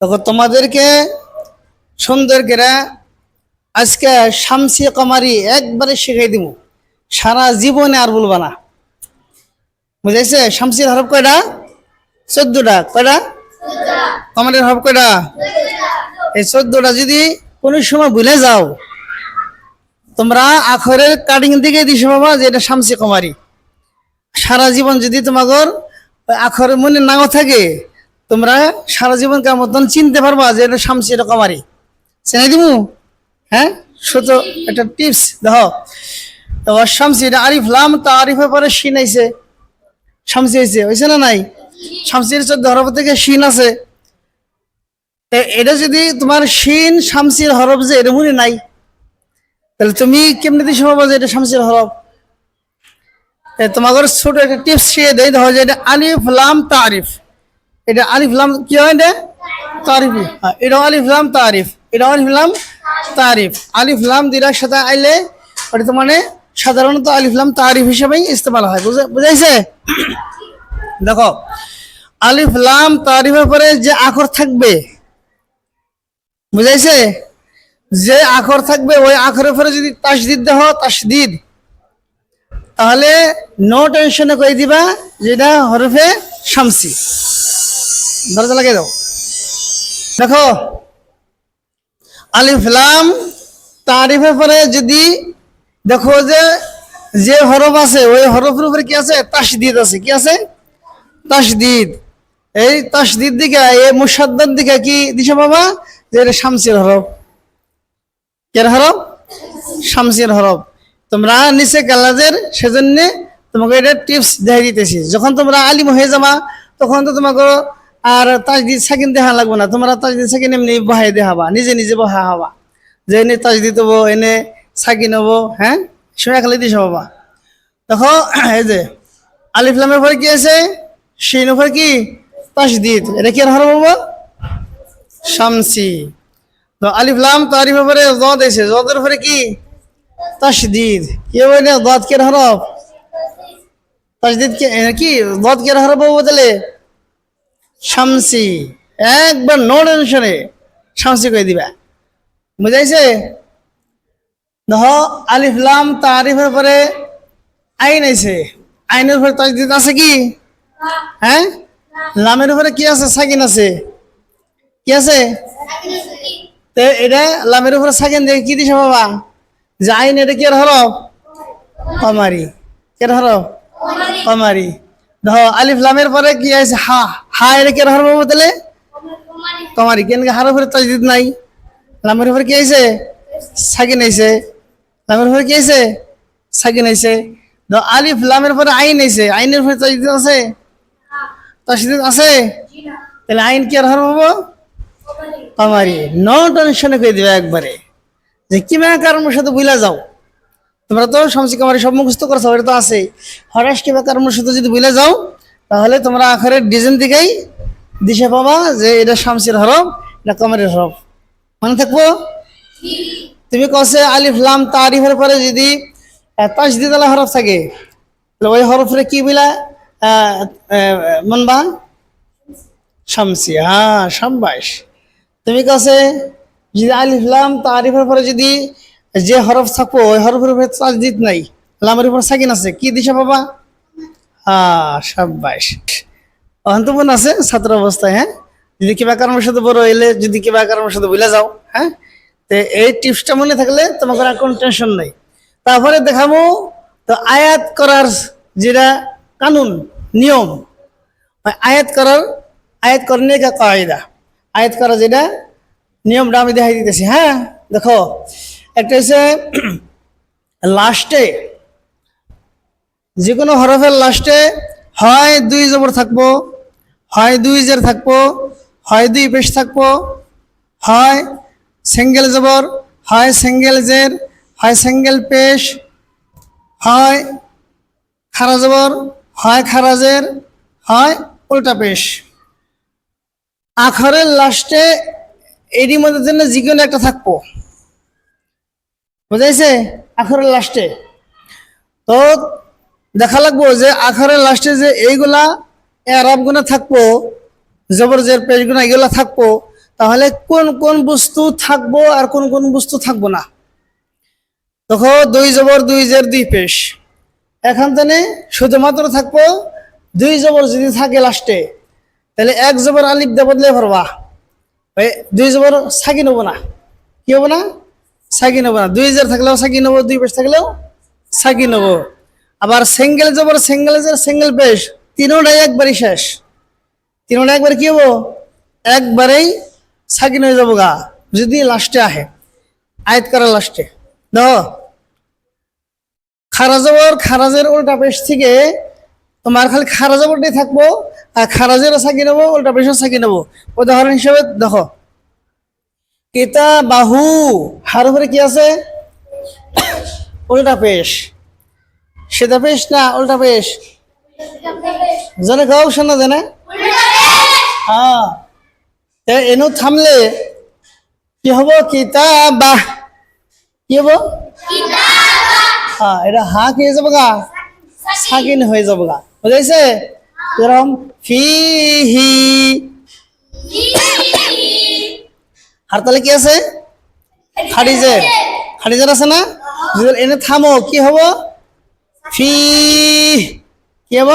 তখন তোমাদেরকে সুন্দর করে আজকে শামসি কমারি একবারে শিখাই দিব সারা জীবনে আর বলবা না। বুঝাইছে শামসির হরফ কয়টা? চোদ্দটা। কয়টা? কমারির হরফ কয়টা? এই চোদ্দটা যদি কোনো সময় ভুলে যাও, তোমরা আখরের কাটিং দিকে দিছো বাবা যে এটা শামসি কুমারী। সারা জীবন যদি তোমাদের আখরের মনে নাও থাকে তোমরা সারা জীবন কার মতন চিনতে পারবা যে এটা শামসি, এটা কুমারী চিনে দিমু? হ্যাঁ? শুধু একটা টিপস দেখো। শামসি, এটা আরিফ, লাম তা আরিফের পরে শিন আইছে। শামসি হয়েছে হয়েছে না নাই? শামসির চোদ্দ হরফ থেকে শিন আছে। এটা যদি তোমার শিন, শামসির হরফ যে এটা নাই, তাহলে তুমি কেমনি দিছো বাবা যে এটা শামসির হরফ? তোমাদের ছোট একটা টিপস শিখে দেয় দেখো যে এটা আলিফ লাম তা তারিফ এটা আলিফ লাম কি হয় এটা? তারিফ। হ্যাঁ এটা আলিফ লাম, তারিফ। এটা আলিফ লাম, তারিফ। আলিফ লাম দিরার সাথে আইলে ওটা তো মানে সাধারণত আলিফ লাম, তারিফ হিসেবেই ইস্তেমাল হয়। বুঝে বুঝাইছে? দেখো, আলিফ লাম, তারিফের পরে যে আখর থাকবে, বুঝাইছে? যে আখর থাকবে, ওই আখরের পরে যদি তাসদিদ দেহ, তাসদিদ, তাহলে নো টেনশনে কই দিবা? যেটা হরফে শামসি। দরজা লাগিয়ে দাও। দেখো, আলিফ লাম, তারিফের পরে যদি দেখো যে যে হরফ আছে, ওই হরফের উপরে কি আছে? তাসদিদ আছে। কি আছে? তাসদিদ। এই তাসদিদ দিকে, এই মুসাদ্দার দিকে কি দিছে বাবা? যে শামসির হরফ। কের হরফ? শামসির হরফ। তোমরা নিচে কালাজের সেজন্য তোমাকে এটা টিপস দেখাই দিতেছি। যখন তোমরা আলিম হয়ে যাবা, তখন তো তোমাকে আর তাজদিদ সাকিন দেখা লাগবে না। তোমরা তাজদিদ সাকিন এমনি বহাই দেখাবা, নিজে নিজে বহা হবা। যে এনে তাজদিদ হব, এনে সাকিন হব হ্যাঁ? শুনে খালি দিস বাবা। দেখো, এই যে আলিফলামের পরে কি আছে? সেই উপরে কি? তাসদিদ এটা কি আর হরফ হব? শামসি। তো আলিফ লাম তারিফের পরে জদ এসে, জদের উপরে কি? তাসদিদ কি হবে না? দদ কে হরফ? তাসদিদ কে কি? দদ কে হরফ বদলে শামসি, একবার নো টেনশনে শামসি করে দিবা। বুঝাইছে? দেখ আলিফলাম তারিফের পরে আইন আছে আইনের উপরে তাসদিদ আছে কি? হ্যাঁ? লামের উপরে কি আছে? সাকিন আছে। কি আছে? তো এটা লামের উপরে সাকিন দিয়ে কি দিছে বাবা? যে আইন এটা কি আর হরফ কমারি। কে হরফ কমারি। দেখো আলিফ, লামের পরে কি আছে? হা। হা এটা কে হরফ বদলে কমারি কেন হার উপরে তাজদিদ নাই। লামের উপরে কি আছে সাকিন আইছে লামের উপরে কি আছে সাকিন আইছে আলিফ, লামের পরে আইন আইছে আইনের উপরে তাজদিদ আছে? তাজদিদ আছে? তাহলে আইন কি আর হরফ হব কমারি নো টেনশনে করে দিবে একবারে। যে কিমা কারণের সাথে বুঝলা যাও? তোমরা তো শামসি কামারি সব মুখস্থ করছ এটা তো আছে হরাস কিবা কারণের সাথে যদি বুঝলে যাও তাহলে তোমরা আখরের ডিজাইন দিকেই দিশে পাবা যে এটা শামসির হরফ এটা কামারের হরফ। মনে থাকব? তুমি কসে আলিফ, লাম, তারিফের পরে যদি তাসদিদ আলা হরফ থাকে, তাহলে ওই হরফরে কি বিলা মানবা? শামসি হ্যাঁ সাম্বাস তুমি কাছে যদি আলিফ, লাম, তারিফের পরে যদি যে হরফ থাকব, ওই হরফের উপরে তাজদিদ নাই, লামের উপর সাকিন আছে, কি দিশা বাবা হ্যাঁ সাব্বাস অন্তপন আছে, ছাত্র অবস্থায় হ্যাঁ? যদি কিবা কারণের সাথে বড় এলে যদি কিবা কারণের সাথে ভুলে যাও হ্যাঁ? তো এই টিপসটা মনে থাকলে তোমাকে আর কোনো টেনশন নাই। তারপরে দেখাবো, তো আয়াত করার যেটা কানুন, নিয়ম আয়াত করার, আয়াত করনে কায়দা। আয়াত করা যেটা নিয়মটা আমি দেখাই দিতেছি হ্যাঁ? দেখো, একটা হচ্ছে লাস্টে যে কোনো হরফের লাস্টে হয় দুই জবর থাকব, হয় দুই জের থাকব, হয় দুই পেশ থাকব, হয় সিঙ্গেল জবর, হয় সিঙ্গেল জের, হয় সিঙ্গেল পেশ, হয় খারা জবর, হয় খারাজের হয় উল্টা পেশ। আখরের লাস্টে এরই মধ্যে জন্য যে কোনো একটা থাকব। বুঝাইছে? আখরের লাস্টে। তো দেখা লাগবো যে আখরের লাস্টে যে এইগুলা এরাব গুনা থাকব, জবর জের পেশ গুনা এগুলা থাকব, তাহলে কোন কোন বস্তু থাকব আর কোন কোন বস্তু থাকব না? দেখো, দুই জবর, দুই জের, দুই পেশ। এখান থেকে শুধুমাত্র থাকব দুই জবর যদি থাকে লাস্টে তাহলে এক জবর আলিফ দিয়ে বদলে ওই দুই জবর সাকি নেব না। কি হব না? সাকি নেব না। দুই জের থাকলেও সাকি নেব, দুই পেশ থাকলেও সাকি নেব। আবার সিঙ্গেল জবর সিঙ্গেল জের সিঙ্গেল পেশ তিনোটাই একবারই শেষ। তিনোটা একবার কি হব? একবারেই সাকিন হয়ে যাব গা, যদি লাস্টে আহে। আয়াত করার লাস্টে দেখো খারাজবর খারাজের উল্টা পেশ থেকে তোমার খালি খারাজবরটাই থাকব, আর খারাজেরও সাকি নেব উল্টা পেশও সাকি নেব উদাহরণ হিসেবে দেখো। কেতা বাহু হার উপরে কি আছে? উল্টা পেশ। সেটা পেশ না উল্টা পেশ জনে গাও শোনা জানে। হ্যাঁ। এনু থামলে কি হব? কিতাবা। কি হব? হ্যাঁ এটা হা কি হয়ে যাব গা? সাকিন হয়ে যাব গা। বুঝাইছে যেরকম ফিহি। আর তাহলে কি আছে? খারিজের খারিজের আছে না? এনে থামো কি হব? ফি। কি হব?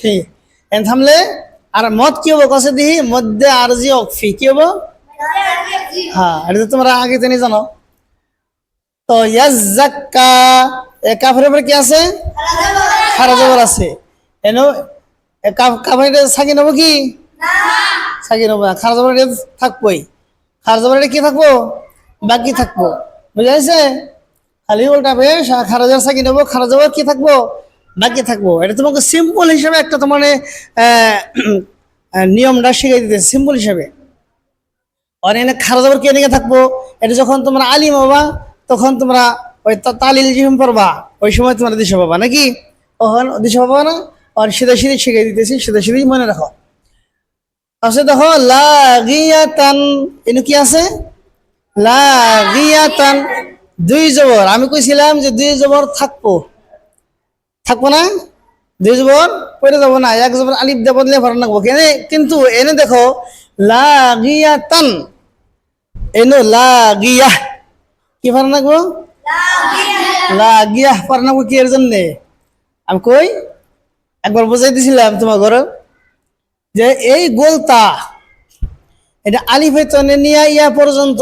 ফি। এনে থামলে? আর মদ কি হব? কষে দিহি মধ্যে আর জি ফি। কি হব? হ্যাঁ এটা তো তোমরা আগে জেনে জানো। তো ইয়াজ্জাক্কা এ কাফের উপরে কি আছে? খারা জবর আছে। এনো কাফের সাকি নেব কি? সাকি নেব। না খারা জবর থাকবোই। খারা জবর কি থাকব? বাকি থাকব। বুঝা খালি উল্টা বেশ খারা জবর সাকি নেব খারা জবর কি থাকব? বাকি থাকব। এটা তোমাকে সিম্পল হিসাবে একটা তোমার নিয়মটা শিখিয়ে দিতে সিম্পল হিসাবে। আর এনে খারা জবর কে নিয়ে থাকব? এটা যখন তোমরা আলিম হবা, তখন তোমরা ওই তালিল জিম পড়বা। ওই সময় তোমরা দিশা পাবা, নাকি? ওখান দিশা পাবা না? আর সিধা সিধি শিখিয়ে দিতেছি, সিধা সিধি মনে রাখো। আছে দেখো লাগিয়াতান এনে কি আছে? লাগিয়াতান দুই জবর। আমি কইছিলাম যে দুই জবর থাকব। থাকব না? দুই জবর পড়ে যাব না। এক জবর আলিফ দিয়ে বদলে ভালো রাখব কেনে? কিন্তু এনে দেখো, লাগিয়াতান। এনো লাগিয়া। কি ভালো রাখব লাগিয়া। পার নাকবো কি এর জন্যে? আমি কই, একবার বুঝাই দিছিলাম তোমার ঘরে যে এই গোলতা, এটা আলিফে তনে নিয়ে ইয়া পর্যন্ত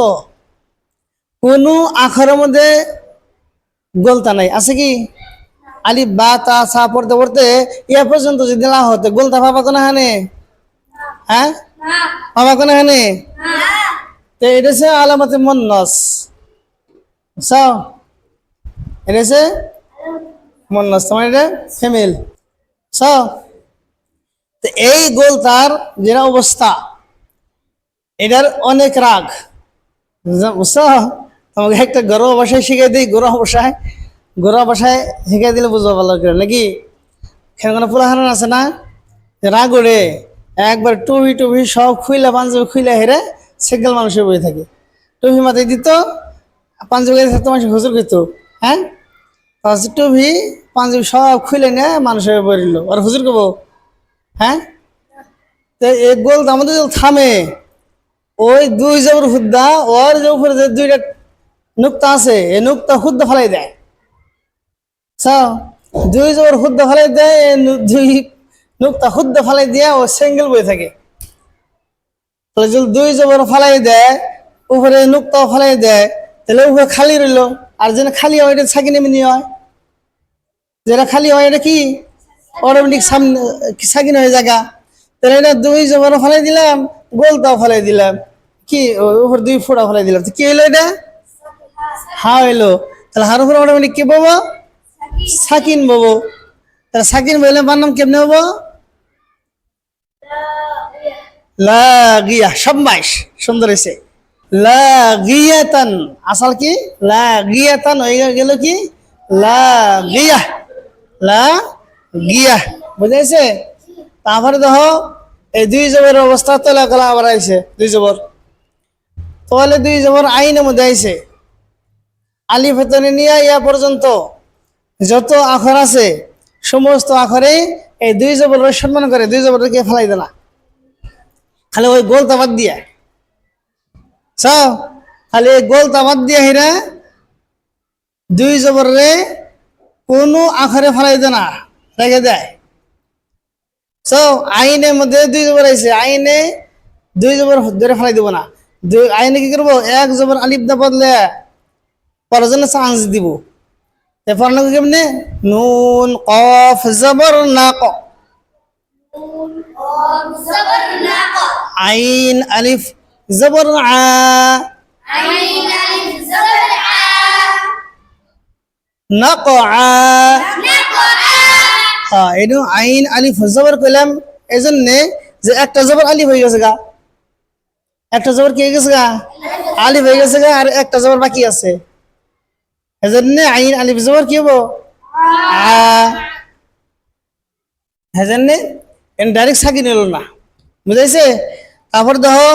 কোনো আখরের মধ্যে গোলতা নাই। আছে কি? আলি বা, তা, সা পড়তে পড়তে ইয়া পর্যন্ত যদি না হতে গোলতা পাবা কোনো হানে? হ্যাঁ? পাবা কোনো হানে? তো এটা হচ্ছে আলামতে মন্নস। সাও এটা হচ্ছে মন্নস তোমার এটা ফিমেল সাও তো এই গোল তার যেটা অবস্থা, এটার অনেক রাগ। বুঝছ? তোমাকে একটা গরম ভাষায় শিখিয়ে দিই গরম ভাষায় গরম ভাষায় শিখিয়ে দিলে বুঝব ভালো করে। নাকি? এখানে কোনো আছে না? যে রাগ ওড়ে একবার টুপি টুপি সব খুইলা পাঞ্জাবি খুইলা হেরে সিঙ্গেল মানুষের বই থাকে। টুপি মাথায় দিত, পাঞ্জাবি থাকতো মানুষ হুজুর খেত হ্যাঁ? তারপর টুপি, পাঞ্জাবি সব খুলে নিয়ে মানুষের বই দিল আর হুজুর কব হ্যাঁ? তো এই গোল আমাদের থামে, ওই দুই জবর হুদ্দা, ওর যে উপরে যে দুইটা নুক্তা আছে, এই নুক্তা হুদ্দা ফেলাই দেয়। চাও, দুই জবর হুদ্দা ফেলাই দেয় দুই নুক্তা হুদ্দা ফেলাই দিয়া ও সিঙ্গেল বই থাকে। যদি দুই জবর ফেলাই দেয়, উপরে নুক্তাও ফেলাই দেয়, তাহলে উপরে খালি রইল। আর যেটা খালি হয়, এটা ছাকি নেমে হয়। যেটা খালি হয়, এটা কি? অটোমেটিক সামনে সাকিন হয়ে জায়গা। তাহলে এটা দুই জবর ফেলাই দিলাম গোলটাও ফেলাই দিলাম। কি? উপর দুই ফোঁটা ফেলাই দিলাম। কি হইল এটা? হা হইল। তাহলে হার উপর অটোমেটিক কি পাবো সাকিন পাবো তাহলে সাকিন বললে আমার নাম কেমনে হব? লাগিয়া সব্বাইশ সুন্দর হয়েছে লাগিয়াতান, আসল কি? লাগিয়াতান, হয়ে গেল কি? লাগিয়া লা গিয়া বুঝাইছে তারপরে দেখো, এই দুই জবরের অবস্থা তোলা কলা আবার আইছে, দুই জবর। তাহলে দুই জবর আইনের মধ্যে আইছে। আলি ফেতনে নিয়ে ইয়া পর্যন্ত যত আখর আছে, সমস্ত আখরে এই দুই জবরের সম্মান করে, দুই জবরকে ফেলাই দেনা খালি ওই গোল তাবাদ দিয়া। সব খালি গোল তাবাদ দিয়া হিরা দুই জবর কোনো আখরে ফেলাই দে না রেখে দেয়। সো আইনের মধ্যে দুই জবর আইছে, আইনে দুই জবর ধরে ফেলাই দিব না। দুই আইনে কি করব? এক জবর আলিফ দা বদলে পড়ার জন্য চান্স দিব। পড়ানো কেমনে? নুন, কফ, জবর না ক আইন, আলিফ, জবর, আ। আইন, আলিফ, জবর করলাম এই জন্যে যে একটা জবর আলিফ হয়ে গেছে গা। একটা জবর কি হয়ে গেছে গা? আলিফ হয়ে গেছে গা আর একটা জবর বাকি আছে। এজন্য আইন আলিফ জবর কি হব? হেজন্য ডাইরেক্ট সাকি নিল না। বুঝাইছে? তারপর দেখো,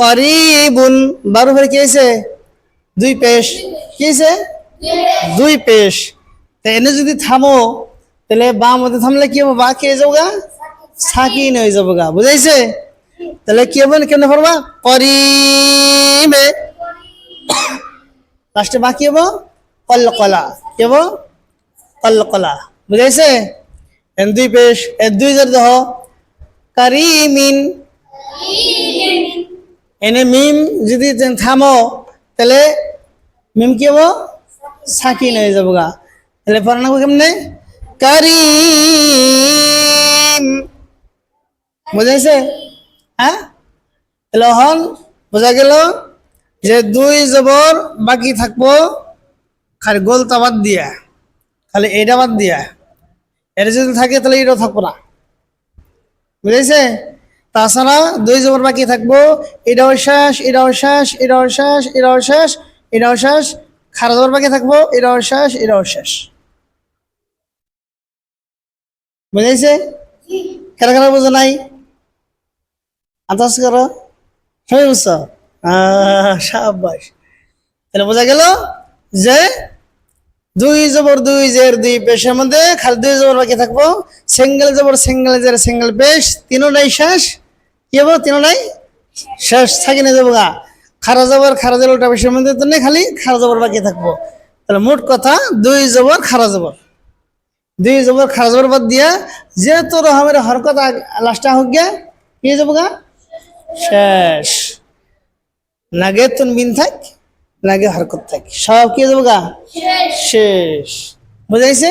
করিবুন, বারো ফের কি হয়েছে দুই পেশ। কি হয়েছে দুই পেশ। তা এনে যদি থামো, তাহলে বা মধ্যে থামলে কি হব? বা কে যাব গা? সাকিন হয়ে যাব গা। বুঝাইছে? তাহলে কি হবে? কেমনে পড়বা? করিবে লাস্টে বা কি হব? কল কলা কি হব? কল কলা বুঝাইছে? এন দুই পেশ এ দুই জোর দেহ। কারিমিন। এনে মিম যদি থামো, তাহলে মিম কি হব? সাকিন হয়ে যাব গা। তাহলে পড়ানো কেমনে? কারিম। বুঝাইছে? হ্যাঁ? তাহলে হন বোঝা গেল যে দুই জবর বাকি থাকব। খালি গোলতা বাদ দিয়া, খালি এইটা বাদ দিয়া এটা যদি থাকে তাহলে এটাও থাকব না। বুঝেছে? তাছাড়া দুই জবর বাকি থাকব এটাও শেষ এটাও শেষ এটাও শেষ এটাও শেষ এটাও শেষ, খারা জবর বাকি থাকব এটাও শেষ এটাও শেষ। বুঝেছে? কেন কেন বুঝো নাই? আন্দাজ করো। সবাই বুঝছ? সাবাস তাহলে বোঝা গেল যে দুই জবর দুই জের দুই পেশের মধ্যে খালি দুই জবর বাকি থাকব। সিঙ্গেল জবর, সিঙ্গেল জের, সিঙ্গেল পেশ। তিনোটাই শেষ। কি হব? তিনোটাই শেষ। থাকি না যাব গা। খারা জবর খারা জবর ওটা পেশের মধ্যে তো নেই খালি, খারা জবর বাকি থাকব। তাহলে মোট কথা দুই জবর, খারা জবর। দুই জবর, খারা জবর বাদ দিয়া যেহেতু রহমের হরকত লাস্টটা হোক গিয়া, কি যাব গা? শেষ। নাগে তুন বিন থাক। নাগে হরকত থাকে। সব কি দেবো গা? শেষ। বুঝাইছে